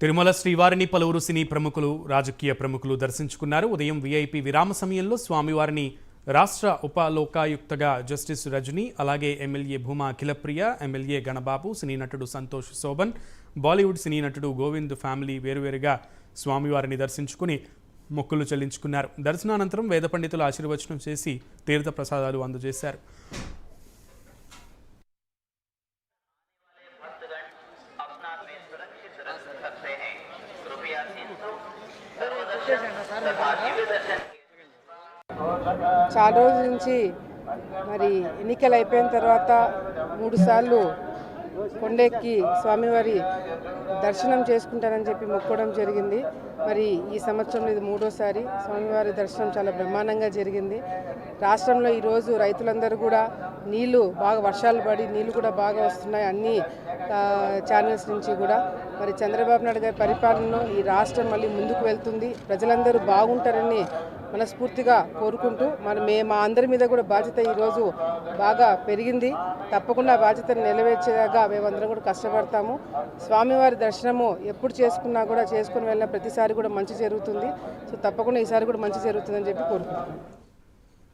తిరుమల శ్రీవారిని పలువురు సినీ ప్రముఖులు రాజకీయ ప్రముఖులు దర్శించుకున్నారు. ఉదయం వీఐపీ విరామ సమయంలో స్వామివారిని రాష్ట్ర ఉపలోకాయుక్తగా జస్టిస్ రజని అలాగే MLA Bhuma Akhilapriya MLA Ganababu cine నటుడు సంతోష్ శోభన్ బాలీవుడ్ సినీ నటుడు గోవింద్ ఫ్యామిలీ వేరువేరుగా స్వామివారిని దర్శించుకుని మొక్కులు చెల్లించుకున్నారు. దర్శనానంతరం వేద పండితులు ఆశీర్వచనం చేసి తీర్థ ప్రసాదాలు అందజేశారు. చాలా రోజుల నుంచి మరి ఎన్నికలు అయిపోయిన తర్వాత మూడుసార్లు కొండెక్కి స్వామివారి దర్శనం చేసుకుంటానని చెప్పి మొక్కడం జరిగింది. మరి ఈ సంవత్సరంలో ఇది మూడోసారి స్వామివారి దర్శనం చాలా బ్రహ్మాండంగా జరిగింది. రాష్ట్రంలో ఈరోజు రైతులందరూ కూడా నీళ్ళు బాగా వర్షాలు పడి నీళ్ళు కూడా బాగా వస్తున్నాయి అన్ని ఛానల్స్ నుంచి కూడా. మరి చంద్రబాబు నాయుడు గారి పరిపాలనలో ఈ రాష్ట్రం మళ్ళీ ముందుకు వెళ్తుంది. ప్రజలందరూ బాగుంటారని మనస్ఫూర్తిగా కోరుకుంటూ మరి మే మా అందరి మీద కూడా బాధ్యత ఈరోజు బాగా పెరిగింది. తప్పకుండా బాధ్యతను నెరవేర్చేదాకా మేమందరం కూడా కష్టపడతాము. స్వామివారి దర్శనము ఎప్పుడు చేసుకున్నా కూడా చేసుకుని వెళ్ళిన ప్రతిసారి కూడా మంచి జరుగుతుంది. సో తప్పకుండా ఈసారి కూడా మంచి జరుగుతుందని చెప్పి కోరుకుంటున్నాను.